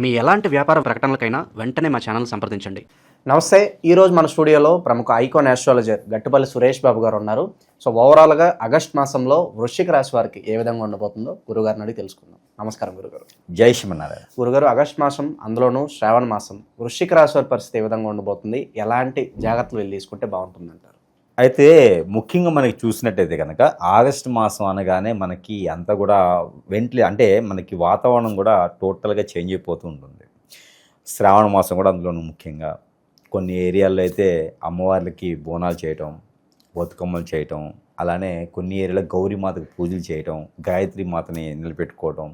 మీ ఎలాంటి వ్యాపార ప్రకటనలకైనా వెంటనే మా ఛానల్ సంప్రదించండి. నమస్తే ఈరోజు మన స్టూడియోలో ప్రముఖ ఐకాన్ ఆస్ట్రాలజర్ గట్టుపల్లి సురేష్ బాబు గారు ఉన్నారు. సో ఓవరాల్గా ఆగస్ట్ మాసంలో వృశ్చిక రాశి వారికి ఏ విధంగా ఉండబోతుందో గురుగారిని అడిగి తెలుసుకుందాం. నమస్కారం గురుగారు. జై శ్రీమన్నారాయణ. గురుగారు ఆగస్ట్ మాసం అందులోనూ శ్రావణ మాసం వృశ్చిక రాశి వారి పరిస్థితి ఏ విధంగా ఉండబోతుంది? ఎలాంటి జాగ్రత్తలు వీళ్ళు తీసుకుంటే బాగుంటుందంటారు? అయితే ముఖ్యంగా మనకి చూసినట్టయితే కనుక ఆగస్ట్ మాసం అనగానే మనకి అంతా కూడా వెంట్లీ అంటే మనకి వాతావరణం కూడా టోటల్గా చేంజ్ అయిపోతూ ఉంటుంది. శ్రావణ మాసం కూడా అందులోనూ ముఖ్యంగా. కొన్ని ఏరియాల్లో అయితే అమ్మవార్లకి బోనాలు చేయటం బతుకమ్మలు చేయటం అలానే కొన్ని ఏరియాలో గౌరీమాతకు పూజలు చేయటం గాయత్రి మాతని నిలబెట్టుకోవటం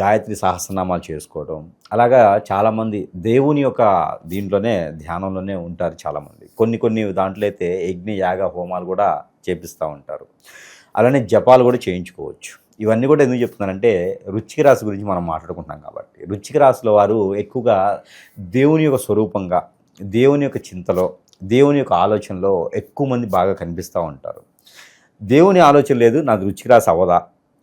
గాయత్రి సహస్రనామాలు చేసుకోవటం. అలాగా చాలామంది దేవుని యొక్క దీంట్లోనే ధ్యానంలోనే ఉంటారు చాలామంది. కొన్ని కొన్ని దాంట్లో అయితే యజ్ఞ యాగ హోమాలు కూడా చేపిస్తూ ఉంటారు. అలానే జపాలు కూడా చేయించుకోవచ్చు. ఇవన్నీ కూడా ఎందుకు చెప్తున్నానంటే రుచిక రాశి గురించి మనం మాట్లాడుకుంటున్నాం కాబట్టి. రుచిక రాశిలో వారు ఎక్కువగా దేవుని యొక్క స్వరూపంగా దేవుని యొక్క చింతలో దేవుని యొక్క ఆలోచనలో ఎక్కువ మంది బాగా కనిపిస్తూ ఉంటారు. దేవుని ఆలోచన లేదు నాది రుచికి అవదా అవ్వదా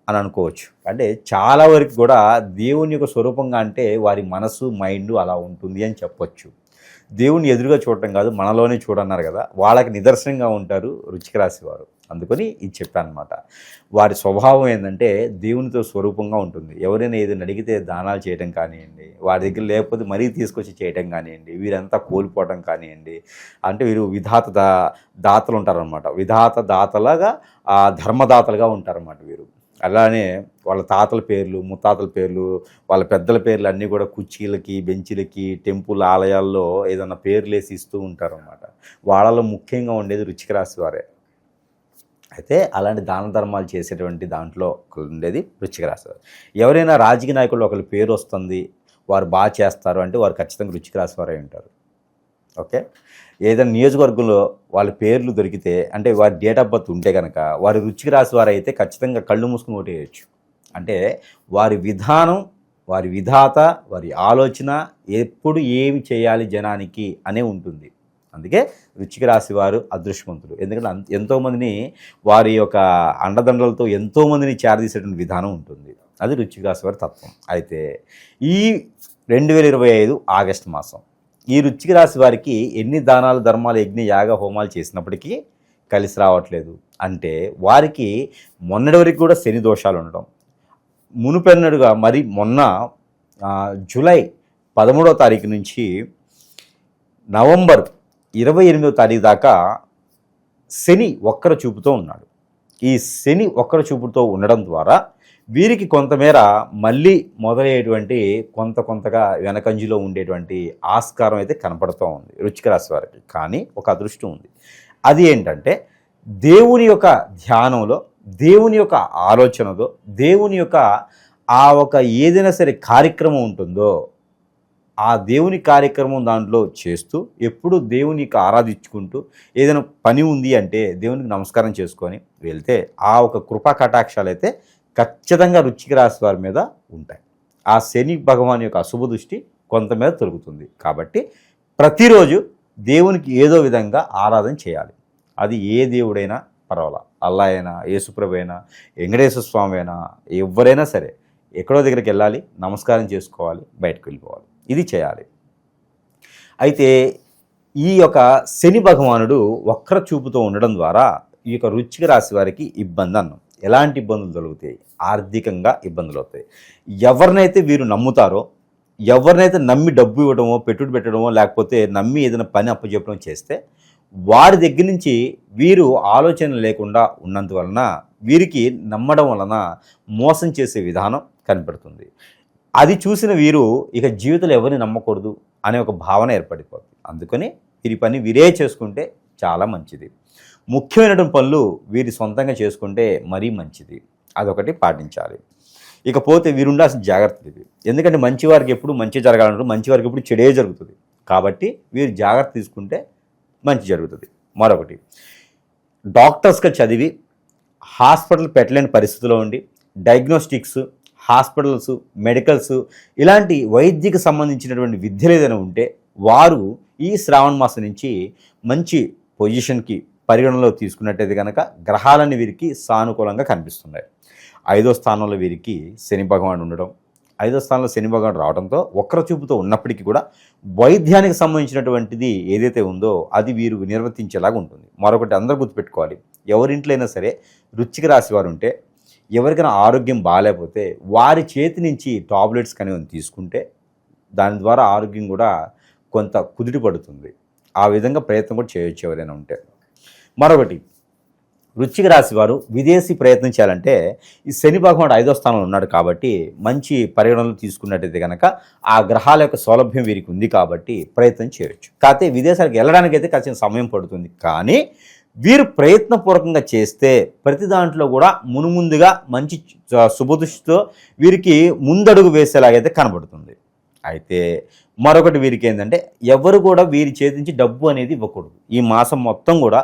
అని అనుకోవచ్చు. అంటే చాలా వరకు కూడా దేవుని యొక్క స్వరూపంగా అంటే వారి మనసు మైండ్ అలా ఉంటుంది అని చెప్పొచ్చు. దేవుని ఎదురుగా చూడటం కాదు మనలోనే చూడన్నారు కదా వాళ్ళకి నిదర్శనంగా ఉంటారు రుచికి రాసి వారు అందుకని ఇది చెప్పాను అనమాట వారి స్వభావం ఏంటంటే దేవునితో స్వరూపంగా ఉంటుంది. ఎవరైనా ఏదైనా అడిగితే దానాలు చేయడం కానివ్వండి వారి దగ్గర లేకపోతే మరీ తీసుకొచ్చి చేయడం కానివ్వండి వీరంతా కోల్పోవడం కానివ్వండి అంటే వీరు విధాత దా దాతలు ఉంటారనమాట విధాత దాతలాగా ఆ ధర్మదాతలుగా ఉంటారన్నమాట వీరు. అలానే వాళ్ళ తాతల పేర్లు ముత్తాతల పేర్లు వాళ్ళ పెద్దల పేర్లు అన్నీ కూడా కుర్చీలకి బెంచీలకి టెంపుల్ ఆలయాల్లో ఏదైనా పేర్లు వేసి ఇస్తూ ఉంటారన్నమాట. వాళ్ళలో ముఖ్యంగా ఉండేది రుచికరాశి వారే. అయితే అలాంటి దాన ధర్మాలు చేసేటువంటి దాంట్లో ఉండేది రుచిక రాశి ఎవరైనా రాజకీయ నాయకులు ఒకరి పేరు వస్తుంది వారు బాగా చేస్తారు అంటే వారు ఖచ్చితంగా రుచిక రాశి వారే ఉంటారు. ఓకే? ఏదైనా నియోజకవర్గంలో వాళ్ళ పేర్లు దొరికితే అంటే వారి డేట్ ఆఫ్ బర్త్ ఉంటే కనుక వారి రుచికి రాసి వారైతే అయితే ఖచ్చితంగా కళ్ళు మూసుకుని ఓటేయచ్చు. అంటే వారి విధానం వారి విధాత వారి ఆలోచన ఎప్పుడు ఏమి చేయాలి జనానికి అనే ఉంటుంది. అందుకే రుచికి రాశి వారు అదృష్టవంతులు. ఎందుకంటే అంత ఎంతోమందిని వారి యొక్క అండదండలతో ఎంతోమందిని చేరదీసేటువంటి విధానం ఉంటుంది. అది రుచికి రాసి వారి తత్వం. అయితే ఈ రెండు వేల ఇరవై ఐదు ఆగస్టు మాసం ఈ రుచికి రాశి వారికి ఎన్ని దానాలు ధర్మాలు యజ్ఞ యాగ హోమాలు చేసినప్పటికీ కలిసి రావట్లేదు. అంటే వారికి మొన్నటి వరకు కూడా శని దోషాలు ఉండడం మునుపెన్నడుగా మరి మొన్న జూలై పదమూడవ తారీఖు నుంచి నవంబర్ ఇరవై ఎనిమిదో తారీఖు దాకా శని ఒక్కర చూపుతో ఉన్నాడు. ఈ శని ఒక్కర చూపుతో ఉండడం ద్వారా వీరికి కొంతమేర మళ్ళీ మొదలయ్యేటువంటి కొంత కొంతగా వెనకంజులో ఉండేటువంటి ఆస్కారం అయితే కనపడుతూ ఉంది రుచిక రాశి వారికి. కానీ ఒక అదృష్టం ఉంది. అది ఏంటంటే దేవుని యొక్క ధ్యానంలో దేవుని యొక్క ఆలోచనలో దేవుని యొక్క ఆ ఒక ఏదైనా సరే కార్యక్రమం ఉంటుందో ఆ దేవుని కార్యక్రమం దాంట్లో చేస్తూ ఎప్పుడు దేవుని ఆరాధించుకుంటూ ఏదైనా పని ఉంది అంటే దేవునికి నమస్కారం చేసుకొని వెళ్తే ఆ ఒక కృపా కటాక్షాలు అయితే ఖచ్చితంగా రుచికి రాశి వారి మీద ఉంటాయి. ఆ శని భగవాన్ యొక్క అశుభ దృష్టి కొంత మీద తొలుగుతుంది. కాబట్టి ప్రతిరోజు దేవునికి ఏదో విధంగా ఆరాధన చేయాలి. అది ఏ దేవుడైనా పర్వాలా. అల్లా అయినా యేసుప్రభు అయినా వెంకటేశ్వర స్వామి అయినా ఎవరైనా సరే ఎక్కడో దగ్గరికి వెళ్ళాలి నమస్కారం చేసుకోవాలి బయటకు వెళ్ళిపోవాలి. ఇది చేయాలి. అయితే ఈ యొక్క శని భగవానుడు వక్ర చూపుతో ఉండడం ద్వారా ఈ యొక్క రుచిక రాశి వారికి ఇబ్బంది అన్నాం. ఎలాంటి ఇబ్బందులు కలుగుతాయి ఆర్థికంగా ఇబ్బందులు అవుతాయి. ఎవరినైతే వీరు నమ్ముతారో ఎవరినైతే నమ్మి డబ్బు ఇవ్వడమో పెట్టుబడి పెట్టడమో లేకపోతే నమ్మి ఏదైనా పని అప్పచెప్పడం చేస్తే వారి దగ్గర నుంచి వీరు ఆలోచన లేకుండా ఉన్నందువలన వీరికి నమ్మడం వలన మోసం చేసే విధానం కనపడుతుంది. అది చూసిన వీరు ఇక జీవితంలో ఎవరిని నమ్మకూడదు అనే ఒక భావన ఏర్పడిపోతుంది. అందుకని వీరి పని వీరే చేసుకుంటే చాలా మంచిది. ముఖ్యమైనటువంటి పనులు వీరి సొంతంగా చేసుకుంటే మరీ మంచిది. అదొకటి పాటించాలి. ఇకపోతే వీరు ఉండాల్సిన జాగ్రత్తలు ఇవి ఎందుకంటే మంచి వారికి ఎప్పుడు మంచి జరగాలంటారు మంచి వారికి ఎప్పుడు చెడే జరుగుతుంది. కాబట్టి వీరు జాగ్రత్త తీసుకుంటే మంచి జరుగుతుంది. మరొకటి డాక్టర్స్గా చదివి హాస్పిటల్ పెట్టలేని పరిస్థితిలో ఉండి డయాగ్నోస్టిక్స్ హాస్పిటల్స్ మెడికల్స్ ఇలాంటి వైద్యకి సంబంధించినటువంటి విద్యలు ఏదైనా ఉంటే వారు ఈ శ్రావణ మాసం నుంచి మంచి పొజిషన్కి పరిగణనలో తీసుకున్నట్టయితే కనుక గ్రహాలన్నీ వీరికి సానుకూలంగా కనిపిస్తున్నాయి. ఐదో స్థానంలో వీరికి శని భగవానుడు ఉండడం ఐదో స్థానంలో శని భగవాన్ రావడంతో వక్ర చూపుతో ఉన్నప్పటికీ కూడా వైద్యానికి సంబంధించినటువంటిది ఏదైతే ఉందో అది వీరు నిర్వర్తించేలాగా ఉంటుంది. మరొకటి అందరూ గుర్తుపెట్టుకోవాలి. ఎవరింట్లో అయినా సరే రుచికి రాసి వారు ఉంటే ఎవరికైనా ఆరోగ్యం బాగాలేకపోతే వారి చేతి నుంచి టాబ్లెట్స్ కనేవి తీసుకుంటే దాని ద్వారా ఆరోగ్యం కూడా కొంత కుదిటి పడుతుంది. ఆ విధంగా ప్రయత్నం కూడా చేయొచ్చు ఎవరైనా ఉంటే. మరొకటి వృశ్చిక రాశి వారు విదేశీ ప్రయత్నం చేయాలంటే ఈ శని భగవానుడు ఐదో స్థానంలో ఉన్నాడు కాబట్టి మంచి పరిగణనలు తీసుకున్నట్టయితే కనుక ఆ గ్రహాల యొక్క సౌలభ్యం వీరికి ఉంది కాబట్టి ప్రయత్నం చేయవచ్చు కాకపోతే విదేశాలకు వెళ్ళడానికి అయితే ఖచ్చితంగా సమయం పడుతుంది. కానీ వీరు ప్రయత్నపూర్వకంగా చేస్తే ప్రతి దాంట్లో కూడా మునుముందుగా మంచి శుభదృష్టితో వీరికి ముందడుగు వేసేలాగైతే కనబడుతుంది. అయితే మరొకటి వీరికి ఏంటంటే ఎవరు కూడా వీరి చేతి నుంచి డబ్బు అనేది ఇవ్వకూడదు. ఈ మాసం మొత్తం కూడా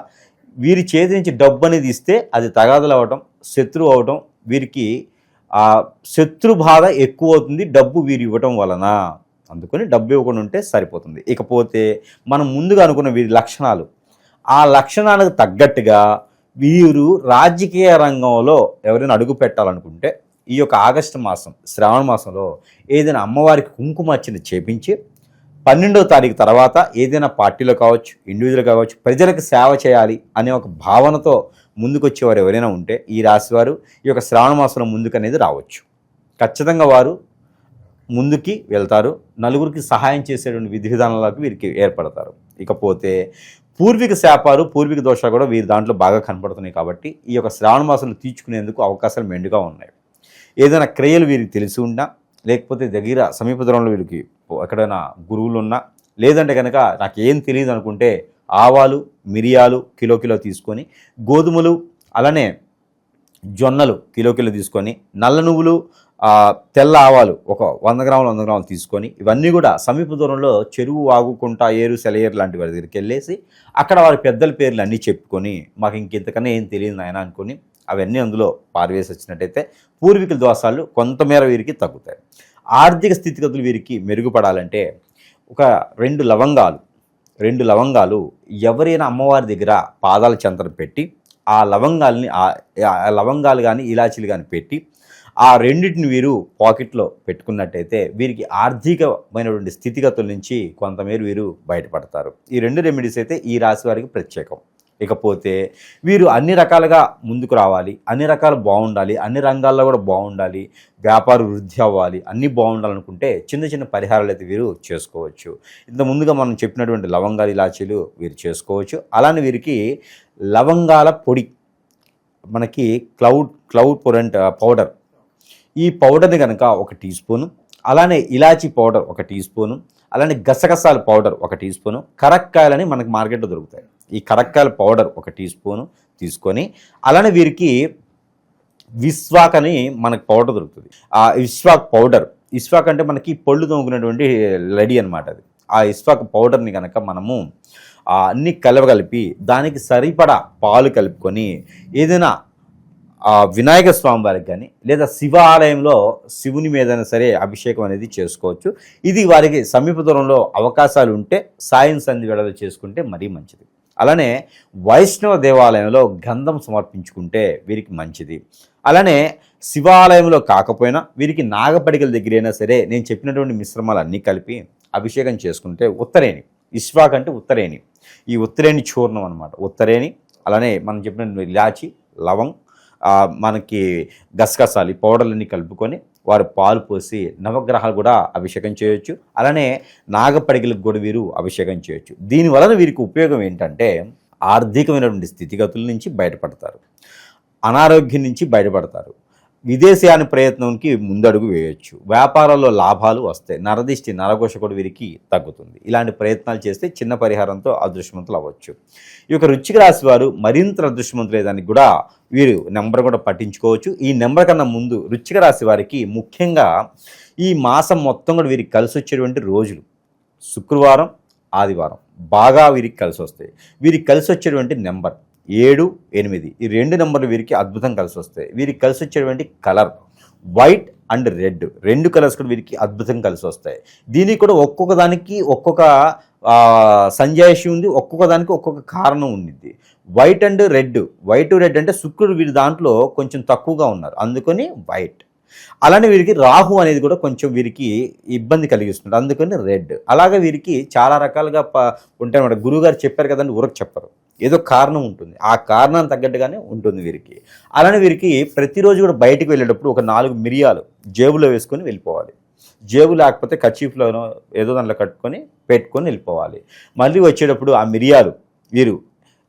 వీరి చేతి నుంచి డబ్బు అనేది ఇస్తే అది తగాదలు అవ్వటం శత్రువు అవటం వీరికి ఆ శత్రు బాధ ఎక్కువ అవుతుంది డబ్బు వీరు ఇవ్వటం వలన. అందుకని డబ్బు ఇవ్వకుండా ఉంటే సరిపోతుంది. ఇకపోతే మనం ముందుగా అనుకున్న వీరి లక్షణాలు ఆ లక్షణానికి తగ్గట్టుగా వీరు రాజకీయ రంగంలో ఎవరైనా అడుగు పెట్టాలనుకుంటే ఈ యొక్క ఆగస్టు మాసం శ్రావణ మాసంలో ఏదైనా అమ్మవారికి కుంకుమార్చన చేపించి పన్నెండవ తారీఖు తర్వాత ఏదైనా పార్టీలో కావచ్చు ఇండివిజువల్ కావచ్చు ప్రజలకు సేవ చేయాలి అనే ఒక భావనతో ముందుకొచ్చేవారు ఎవరైనా ఉంటే ఈ రాశి వారు ఈ యొక్క శ్రావణ మాసంలో ముందుకు అనేది రావచ్చు. ఖచ్చితంగా వారు ముందుకి వెళ్తారు నలుగురికి సహాయం చేసేటువంటి విధి విధానాలకు వీరికి ఏర్పడతారు. ఇకపోతే పూర్వీక శాపాలు పూర్వీక దోషాలు కూడా వీరి దాంట్లో బాగా కనపడుతున్నాయి కాబట్టి ఈ యొక్క శ్రావణ మాసంలో తీర్చుకునేందుకు అవకాశాలు మెండుగా ఉన్నాయి. ఏదైనా క్రియలు వీరికి తెలిసి ఉన్నా లేకపోతే దగ్గర సమీప దూరంలో వీరికి ఎక్కడైనా గురువులు ఉన్నా లేదంటే కనుక నాకు ఏం తెలియదు అనుకుంటే ఆవాలు మిరియాలు కిలో కిలో తీసుకొని గోధుమలు అలానే జొన్నలు కిలో కిలో తీసుకొని నల్ల నువ్వులు తెల్ల ఆవాలు ఒక వంద గ్రాములు వంద గ్రాములు తీసుకొని ఇవన్నీ కూడా సమీప దూరంలో చెరువు వాగుకుంటా ఏరు సెలయేరు లాంటి వారి దగ్గరికి వెళ్ళేసి అక్కడ వారి పెద్దల పేర్లు అన్నీ చెప్పుకొని మాకు ఇంకెంతకన్నా ఏం తెలియదు నాయన అనుకొని అవన్నీ అందులో పారవేసి వచ్చినట్టయితే పూర్వీకుల దోషాలు కొంతమేర వీరికి తగ్గుతాయి. ఆర్థిక స్థితిగతులు వీరికి మెరుగుపడాలంటే ఒక రెండు లవంగాలు రెండు లవంగాలు ఎవరైనా అమ్మవారి దగ్గర పాదాల చెంతన పెట్టి ఆ లవంగాల్ని ఆ ఆ లవంగాలు కానీ ఇలాచీలు కానీ పెట్టి ఆ రెండింటిని వీరు పాకెట్లో పెట్టుకున్నట్టయితే వీరికి ఆర్థికమైనటువంటి స్థితిగతుల నుంచి కొంతమేర వీరు బయటపడతారు. ఈ రెండు రెమెడీస్ అయితే ఈ రాశి వారికి ప్రత్యేకం. ఇకపోతే వీరు అన్ని రకాలుగా ముందుకు రావాలి అన్ని రకాలు బాగుండాలి అన్ని రంగాల్లో కూడా బాగుండాలి వ్యాపార వృద్ధి అవ్వాలి అన్నీ బాగుండాలనుకుంటే చిన్న చిన్న పరిహారాలు అయితే వీరు చేసుకోవచ్చు. ఇంత ముందుగా మనం చెప్పినటువంటి లవంగాలు ఇలాచీలు వీరు చేసుకోవచ్చు. అలానే వీరికి లవంగాల పొడి మనకి క్లౌడ్ క్లౌడ్ పొరెంట్ పౌడర్ ఈ పౌడర్ని కనుక ఒక టీ స్పూను అలానే ఇలాచీ పౌడర్ ఒక టీ స్పూను అలానే గసగసాల పౌడర్ ఒక టీ స్పూను కరక్కాయలని మనకు మార్కెట్లో దొరుకుతాయి. ఈ కరక్కాయల పౌడర్ ఒక టీ స్పూను తీసుకొని అలానే వీరికి విశ్వాక్ అని మనకు పౌడర్ దొరుకుతుంది. ఆ విస్వాక్ పౌడర్ ఇస్వాక్ అంటే మనకి పళ్ళు తోముకునేటువంటి లడి అనమాట అది. ఆ ఇస్వాక్ పౌడర్ని కనుక మనము ఆ అన్ని కలవగలిపి దానికి సరిపడా పాలు కలుపుకొని ఏదైనా ఆ వినాయక స్వామి వారికి కానీ లేదా శివాలయంలో శివుని మీదైనా సరే అభిషేకం అనేది చేసుకోవచ్చు. ఇది వారికి సమీప దూరంలో అవకాశాలు ఉంటే సాయం సంధి వేళలో చేసుకుంటే మరీ మంచిది. అలానే వైష్ణవ దేవాలయంలో గంధం సమర్పించుకుంటే వీరికి మంచిది. అలానే శివాలయంలో కాకపోయినా వీరికి నాగపడికల దగ్గరైనా సరే నేను చెప్పినటువంటి మిశ్రమాలు అన్నీ కలిపి అభిషేకం చేసుకుంటే ఉత్తరేణి. ఇస్వాక్ అంటే ఉత్తరేణి. ఈ ఉత్తరేణి చూర్ణం అనమాట ఉత్తరేణి అలానే మనం చెప్పిన ఇలాచి లవంగ్ మనకి గసగసాలు ఈ పౌడర్లన్నీ కలుపుకొని వారు పాలు పోసి నవగ్రహాలు కూడా అభిషేకం చేయొచ్చు. అలానే నాగపడిగలకు కూడా వీరు అభిషేకం చేయొచ్చు. దీని వలన వీరికి ఉపయోగం ఏంటంటే ఆర్థికమైనటువంటి స్థితిగతుల నుంచి బయటపడతారు. అనారోగ్యం నుంచి బయటపడతారు. విదేశీయాని ప్రయత్నంకి ముందడుగు వేయొచ్చు. వ్యాపారాల్లో లాభాలు వస్తాయి. నరదిష్టి నరఘోష వీరికి తగ్గుతుంది. ఇలాంటి ప్రయత్నాలు చేస్తే చిన్న పరిహారంతో అదృష్టవంతులు అవ్వచ్చు. ఈ యొక్క రుచిక రాశి వారు మరింత అదృష్టవంతులు అయ్యేదానికి కూడా వీరు నెంబర్ కూడా పట్టించుకోవచ్చు. ఈ నెంబర్ కన్నా ముందు రుచిక రాశి వారికి ముఖ్యంగా ఈ మాసం మొత్తం కూడా వీరికి కలిసి వచ్చేటువంటి రోజులు. శుక్రవారం ఆదివారం బాగా వీరికి కలిసి వస్తాయి వీరికి కలిసి వచ్చేటువంటి నెంబర్. ఏడు ఎనిమిది. ఈ రెండు నెంబర్లు వీరికి అద్భుతం కలిసి వస్తాయి. వీరికి కలిసి వచ్చేటువంటి కలర్ వైట్ అండ్ రెడ్. రెండు కలర్స్ కూడా వీరికి అద్భుతం కలిసి వస్తాయి. దీనికి కూడా ఒక్కొక్క దానికి ఒక్కొక్క సంజాయిషి ఉంది. ఒక్కొక్క దానికి ఒక్కొక్క కారణం ఉండిద్ది. White and red. White red అంటే శుక్రుడు వీరి దాంట్లో కొంచెం తక్కువగా ఉన్నారు. అందుకని వైట్. అలానే వీరికి రాహు అనేది కూడా కొంచెం వీరికి ఇబ్బంది కలిగిస్తుంది. అందుకని రెడ్. అలాగే వీరికి చాలా రకాలుగా ప ఉంటాయి అన్నమాట గురువు గారు చెప్పారు కదండి ఊరకు చెప్పరు. ఏదో కారణం ఉంటుంది. ఆ కారణానికి తగ్గట్టుగానే ఉంటుంది వీరికి. అలానే వీరికి ప్రతిరోజు కూడా బయటకు వెళ్ళేటప్పుడు ఒక నాలుగు మిరియాలు జేబులో వేసుకొని వెళ్ళిపోవాలి. జేబు లేకపోతే కచీఫ్లోనో ఏదో దాంట్లో కట్టుకొని పెట్టుకొని వెళ్ళిపోవాలి. మళ్ళీ వచ్చేటప్పుడు ఆ మిరియాలు వీరు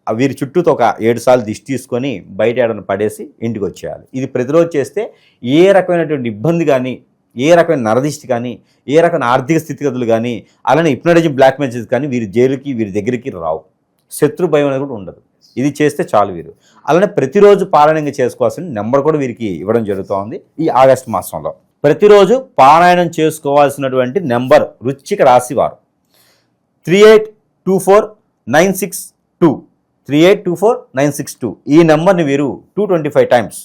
వీరి చుట్టూతో ఒక ఏడు సార్లు దిష్టి తీసుకొని బయట ఏడను పడేసి ఇంటికి వచ్చేయాలి. ఇది ప్రతిరోజు చేస్తే ఏ రకమైనటువంటి ఇబ్బంది కానీ ఏ రకమైన నరదిష్టి కానీ ఏ రకమైన ఆర్థిక స్థితిగతులు కానీ అలానే హిప్నటిజం బ్లాక్ మెసేజ్ కానీ వీరి జైలుకి వీరి దగ్గరికి రావు. శత్రు భయం అనేది కూడా ఉండదు. ఇది చేస్తే చాలు వీరు. అలానే ప్రతిరోజు పారాయణంగా చేసుకోవాల్సిన నెంబర్ కూడా వీరికి ఇవ్వడం జరుగుతోంది ఈ ఆగస్టు మాసంలో. ప్రతిరోజు పారాయణం చేసుకోవాల్సినటువంటి నెంబర్ రుచిక రాశివారు three eight two four nine six two. Three eight two four nine six two. ఈ నెంబర్ని వీరు టూ ట్వంటీ ఫైవ్ టైమ్స్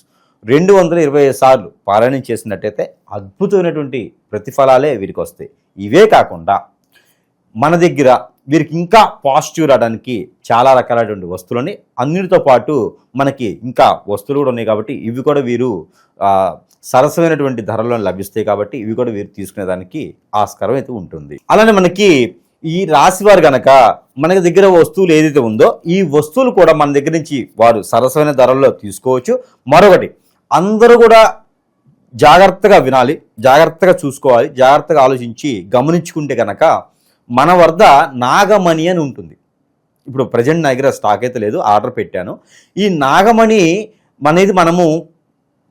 రెండు వందల ఇరవై ఐదు సార్లు పారాయణం చేసినట్టయితే అద్భుతమైనటువంటి ప్రతిఫలాలే వీరికి వస్తాయి. ఇవే కాకుండా మన దగ్గర వీరికి ఇంకా పాజిటివ్ రావడానికి చాలా రకాలైనటువంటి వస్తువులని అన్నిటితో పాటు మనకి ఇంకా వస్తువులు కూడా ఉన్నాయి కాబట్టి ఇవి కూడా వీరు సరసమైనటువంటి ధరలో లభిస్తాయి కాబట్టి ఇవి కూడా వీరు తీసుకునేదానికి ఆస్కారం అయితే ఉంటుంది. అలానే మనకి ఈ రాశివారు గనక మన దగ్గర వస్తువులు ఏదైతే ఉందో ఈ వస్తువులు కూడా మన దగ్గర నుంచి వారు సరసమైన ధరల్లో తీసుకోవచ్చు. మరొకటి అందరూ కూడా జాగ్రత్తగా వినాలి జాగ్రత్తగా చూసుకోవాలి జాగ్రత్తగా ఆలోచించి గమనించుకుంటే కనుక మన వద్ద నాగమణి అని ఉంటుంది. ఇప్పుడు ప్రజెంట్ నా దగ్గర స్టాక్ అయితే లేదు ఆర్డర్ పెట్టాను. ఈ నాగమణి అనేది మనము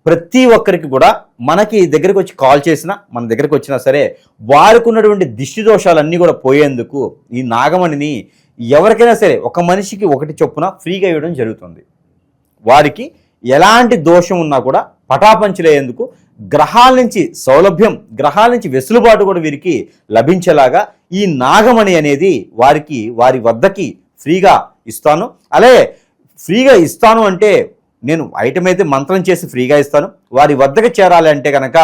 ప్రతి ఒక్కరికి కూడా మనకి దగ్గరికి వచ్చి కాల్ చేసినా మన దగ్గరికి వచ్చినా సరే వారికి ఉన్నటువంటి దిష్టి దోషాలన్నీ కూడా పోయేందుకు ఈ నాగమణిని ఎవరికైనా సరే ఒక మనిషికి ఒకటి చొప్పున ఫ్రీగా ఇవ్వడం జరుగుతుంది. వారికి ఎలాంటి దోషం ఉన్నా కూడా పటాపంచలేందుకు గ్రహాల నుంచి సౌలభ్యం గ్రహాల నుంచి వెసులుబాటు కూడా వీరికి లభించేలాగా ఈ నాగమణి అనేది వారికి వారి వద్దకి ఫ్రీగా ఇస్తాను. అలాగే ఫ్రీగా ఇస్తాను అంటే నేను ఐటమ్ అయితే మంత్రం చేసి ఫ్రీగా ఇస్తాను. వారి వద్దకు చేరాలి అంటే కనుక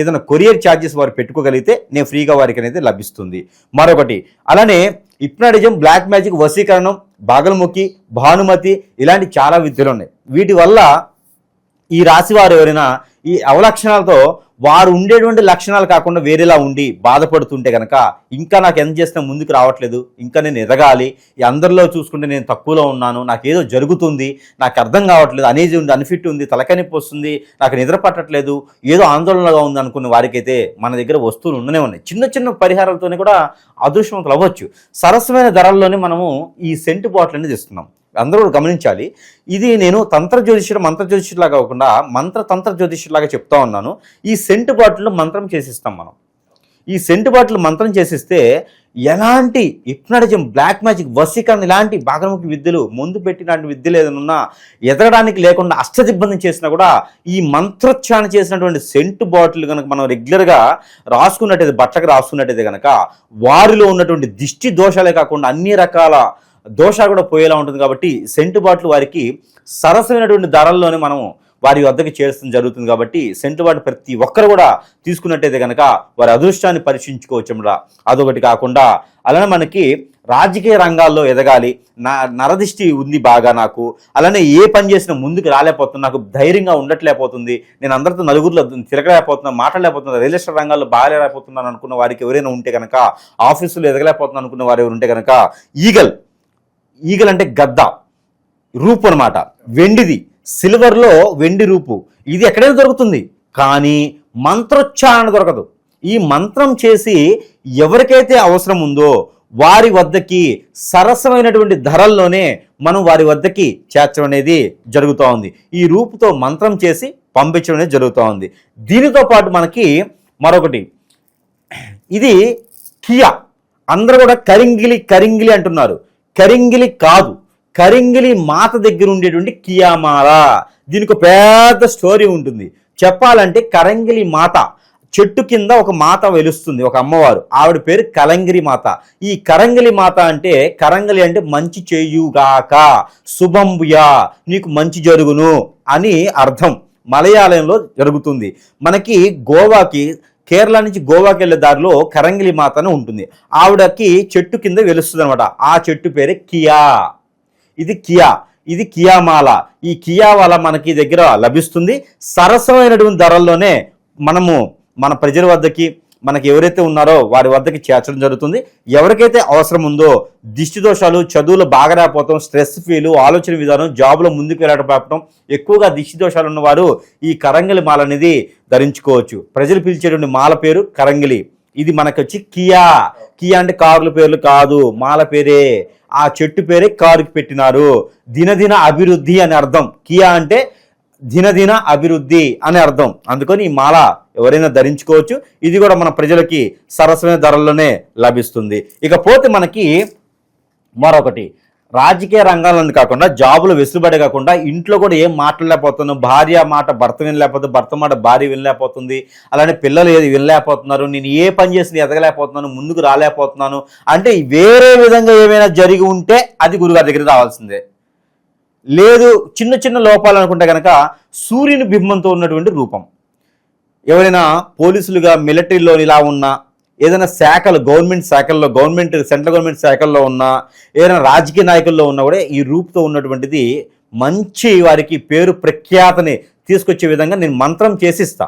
ఏదైనా కొరియర్ ఛార్జెస్ వారు పెట్టుకోగలిగితే నేను ఫ్రీగా వారికి అనేది లభిస్తుంది. మరొకటి అలానే ఇప్నాడిజం బ్లాక్ మ్యాజిక్ వశీకరణం బాగలముఖి భానుమతి ఇలాంటి చాలా విద్యలు ఉన్నాయి. వీటి వల్ల ఈ రాశి వారు ఎవరైనా ఈ అవలక్షణాలతో వారు ఉండేటువంటి లక్షణాలు కాకుండా వేరేలా ఉండి బాధపడుతుంటే కనుక ఇంకా నాకు ఎంత చేసినా ముందుకు రావట్లేదు ఇంకా నేను ఎదగాలి అందరిలో చూసుకుంటే నేను తక్కువలో ఉన్నాను నాకు ఏదో జరుగుతుంది నాకు అర్థం కావట్లేదు అనేది ఉంది అన్ఫిట్ ఉంది తలకనిప్పి వస్తుంది నాకు నిద్ర పట్టట్లేదు ఏదో ఆందోళనగా ఉంది అనుకున్న వారికైతే మన దగ్గర వస్తువులు ఉండనే ఉన్నాయి. చిన్న చిన్న పరిహారాలతోనే కూడా అదృష్టవంతులు అవ్వచ్చు. సరసమైన ధరల్లోనే మనము ఈ సెంటు బాటిల్ అనేది ఇస్తున్నాం. అందరూ గమనించాలి. ఇది నేను తంత్ర జ్యోతిష్యుడు మంత్ర జ్యోతిష్యులాగా కాకుండా మంత్ర తంత్ర జ్యోతిష్యులాగా చెప్తా ఉన్నాను. ఈ సెంటు బాటిల్ మంత్రం చేసిస్తాం మనం. ఈ సెంటు బాటిల్ మంత్రం చేసిస్తే ఎలాంటి హిప్నటిజం బ్లాక్ మ్యాజిక్ వసీకరణ ఇలాంటి బాగముఖి విద్యలు ముందు పెట్టినటువంటి విద్యలు ఏదైనా ఉన్నా ఎదగడానికి లేకుండా అష్టదిబ్బంది చేసినా కూడా ఈ మంత్రోచ్చారణ చేసినటువంటి సెంటు బాటిల్ కనుక మనం రెగ్యులర్గా రాసుకున్నట్టయితే బట్టలకు రాసుకున్నట్టయితే కనుక వారిలో ఉన్నటువంటి దిష్టి దోషాలే కాకుండా అన్ని రకాల దోష కూడా పోయేలా ఉంటుంది కాబట్టి సెంటుబాట్లు వారికి సరసమైనటువంటి ధరల్లోనే మనం వారి వద్దకు చేర్చడం జరుగుతుంది కాబట్టి సెంటుబాటు ప్రతి ఒక్కరు కూడా తీసుకున్నట్టయితే కనుక వారి అదృష్టాన్ని పరీక్షించుకోవచ్చు అదొకటి కాకుండా అలానే మనకి రాజకీయ రంగాల్లో ఎదగాలి. నా నరదిష్టి ఉంది బాగా నాకు. అలానే ఏ పని చేసినా ముందుకు రాలేకపోతుంది నాకు ధైర్యంగా ఉండట్లేకపోతుంది. నేను అందరితో నలుగురిలో తిరగలేకపోతున్నా మాట్లాడలేకపోతున్నా రియల్ ఎస్టేట్ రంగాల్లో బాగాలేకపోతున్నాను అనుకున్న వారికి ఎవరైనా ఉంటే కనుక ఆఫీసులో ఎదగలేకపోతున్నాను అనుకున్న వారు ఎవరు ఉంటే కనుక ఈగల్ ఈగలంటే అంటే గద్ద రూపు అనమాట వెండిది సిల్వర్లో వెండి రూపు. ఇది ఎక్కడైనా దొరుకుతుంది. కానీ మంత్రోచ్చారణ దొరకదు. ఈ మంత్రం చేసి ఎవరికైతే అవసరం ఉందో వారి వద్దకి సరసమైనటువంటి ధరల్లోనే మనం వారి వద్దకి చేర్చడం అనేది జరుగుతూ ఉంది. ఈ రూపుతో మంత్రం చేసి పంపించడం అనేది జరుగుతూ ఉంది. దీనితో పాటు మనకి మరొకటి. ఇది కియా. అందరూ కూడా కరింగిలి కరింగిలి అంటున్నారు. కరింగిలి కాదు కరింగిలి మాత దగ్గర ఉండేటువంటి కియామాల. దీనికి ఒక పెద్ద స్టోరీ ఉంటుంది. చెప్పాలంటే కరంగిలి మాత చెట్టు కింద ఒక మాత వెలుస్తుంది ఒక అమ్మవారు. ఆవిడ పేరు కలంగిరి మాత. ఈ కరంగిలి మాత అంటే కరంగిలి అంటే మంచి చేయుగాక శుభంబుయా నీకు మంచి జరుగును అని అర్థం. మలయాళంలో జరుగుతుంది. మనకి గోవాకి కేరళ నుంచి గోవాకి వెళ్ళే దారిలో కరంగిలి మాత అని ఉంటుంది. ఆవిడకి చెట్టు కింద వెలుస్తుంది అనమాట ఆ చెట్టు పేరే కియా. ఇది కియా. ఇది కియామాల. ఈ కియా వల మనకి దగ్గర లభిస్తుంది. సరసమైనటువంటి ధరల్లోనే మనము మన ప్రజల వద్దకి మనకి ఎవరైతే ఉన్నారో వారి వద్దకి చేర్చడం జరుగుతుంది. ఎవరికైతే అవసరం ఉందో దిష్టి దోషాలు చదువులు బాగా రాకపోవడం స్ట్రెస్ ఫీలు ఆలోచన విధానం జాబ్లో ముందుకు వెళ్ళకపోవడం ఎక్కువగా దిష్టి దోషాలు ఉన్నవారు ఈ కరంగిలి మాల అనేది ధరించుకోవచ్చు. ప్రజలు పిలిచేటువంటి మాల పేరు కరంగిలి. ఇది మనకు వచ్చి కియా. కియా అంటే కార్ల పేర్లు కాదు మాల పేరే. ఆ చెట్టు పేరే కారుకి పెట్టినారు. దినదిన అభివృద్ధి అని అర్థం. కియా అంటే దినదిన అభివృద్ధి అని అర్థం. అందుకని ఈ మాల ఎవరైనా ధరించుకోవచ్చు. ఇది కూడా మన ప్రజలకి సరసమైన ధరల్లోనే లభిస్తుంది. ఇకపోతే మనకి మరొకటి. రాజకీయ రంగాలను కాకుండా జాబులు వెసులుబడి కాకుండా ఇంట్లో కూడా ఏం మాట్లాడలేకపోతున్నాం భార్య మాట భర్త వినలేకపోతుంది. భర్త మాట భార్య వినలేకపోతుంది. అలానే పిల్లలు ఏది వినలేకపోతున్నారు. నేను ఏ పని చేసినా ఎదగలేకపోతున్నాను. ముందుకు రాలేకపోతున్నాను. అంటే వేరే విధంగా ఏమైనా జరిగి ఉంటే అది గురుగారి దగ్గర రావాల్సిందే. లేదు చిన్న చిన్న లోపాలు అనుకుంటే కనుక సూర్యుని బింబంతో ఉన్నటువంటి రూపం. ఎవరైనా పోలీసులుగా మిలిటరీలో ఇలా ఉన్నా ఏదైనా శాఖలు గవర్నమెంట్ శాఖల్లో గవర్నమెంట్ సెంట్రల్ గవర్నమెంట్ శాఖల్లో ఉన్నా ఏదైనా రాజకీయ నాయకుల్లో ఉన్నా కూడా ఈ రూపుతో ఉన్నటువంటిది మంచి వారికి పేరు ప్రఖ్యాతని తీసుకొచ్చే విధంగా నేను మంత్రం చేసిస్తా.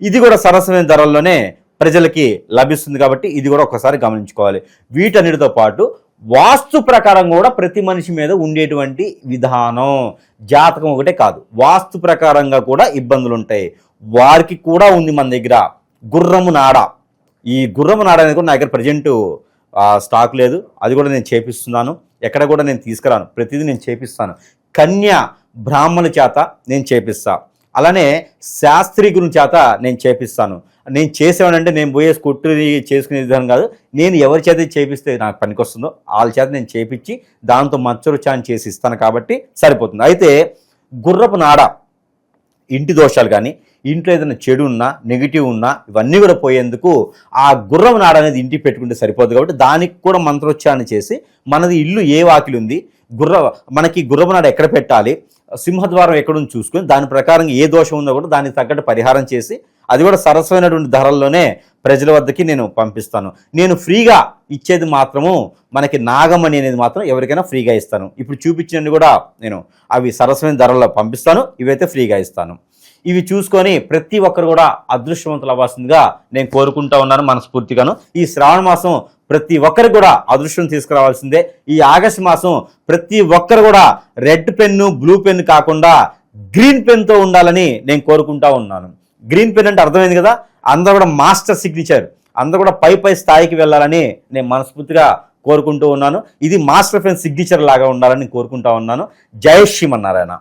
ఇది కూడా సరసమైన ధరల్లోనే ప్రజలకి లభిస్తుంది కాబట్టి ఇది కూడా ఒకసారి గమనించుకోవాలి. వీటన్నిటితో పాటు వాస్తు ప్రకారం కూడా ప్రతి మనిషి మీద ఉండేటువంటి విధానం. జాతకం ఒకటే కాదు. వాస్తు ప్రకారంగా కూడా ఇబ్బందులు ఉంటాయి వారికి కూడా ఉంది మన దగ్గర గుర్రము నాడ. ఈ గుర్రము నాడ అనేది కూడా నా దగ్గర ప్రజెంట్ స్టాక్ లేదు. అది కూడా నేను చేపిస్తున్నాను. ఎక్కడ కూడా నేను తీసుకురాను. ప్రతిదీ నేను చేపిస్తాను. కన్య బ్రాహ్మణుల చేత నేను చేపిస్తాను అలానే శాస్త్రి గురించి చేత నేను చేపిస్తాను. నేను చేసేవాడంటే నేను పోయే స్కూటర్ని చేసుకునే విధానం కాదు. నేను ఎవరి చేత చేపిస్తే నాకు పనికొస్తుందో వాళ్ళ చేత నేను చేపించి దాంతో మచ్చరుచాన్ని చేసి ఇస్తాను కాబట్టి సరిపోతుంది. అయితే గుర్రపు నాడ ఇంటి దోషాలు కానీ ఇంట్లో ఏదైనా చెడు ఉన్నా నెగిటివ్ ఉన్నా ఇవన్నీ కూడా పోయేందుకు ఆ గుర్రం నాడ అనేది ఇంటికి పెట్టుకుంటే సరిపోదు కాబట్టి దానికి కూడా మంత్రోచ్చారణ చేసి మనది ఇల్లు ఏ వాకిలి ఉంది గుర్ర మనకి గుర్రపు నాడ ఎక్కడ పెట్టాలి సింహద్వారం ఎక్కడుంది చూసుకొని దాని ప్రకారం ఏ దోషం ఉందో కూడా దానికి తగ్గట్టు పరిహారం చేసి అది కూడా సరసమైనటువంటి ధరల్లోనే ప్రజల వద్దకి నేను పంపిస్తాను. నేను ఫ్రీగా ఇచ్చేది మాత్రము మనకి నాగమణి అనేది మాత్రం ఎవరికైనా ఫ్రీగా ఇస్తాను. ఇప్పుడు చూపించినవి కూడా నేను అవి సరసమైన ధరల్లో పంపిస్తాను. ఇవైతే ఫ్రీగా ఇస్తాను. ఇవి చూసుకొని ప్రతి ఒక్కరు కూడా అదృష్టవంతులు అవ్వాల్సిందిగా నేను కోరుకుంటా ఉన్నాను మనస్ఫూర్తిగాను. ఈ శ్రావణ మాసం ప్రతి ఒక్కరికి కూడా అదృష్టం తీసుకురావాల్సిందే. ఈ ఆగస్టు మాసం ప్రతి ఒక్కరు కూడా రెడ్ పెన్ను బ్లూ పెన్ కాకుండా గ్రీన్ పెన్తో ఉండాలని నేను కోరుకుంటా ఉన్నాను. గ్రీన్ పెన్ అంటే అర్థమైంది కదా? అందరూ కూడా మాస్టర్ సిగ్నేచర్. అందరూ కూడా పై పై స్థాయికి వెళ్ళాలని నేను మనస్ఫూర్తిగా కోరుకుంటూ ఉన్నాను. ఇది మాస్టర్ పెన్ సిగ్నేచర్ లాగా ఉండాలని కోరుకుంటా ఉన్నాను. జయ శ్రీమన్నారాయణ.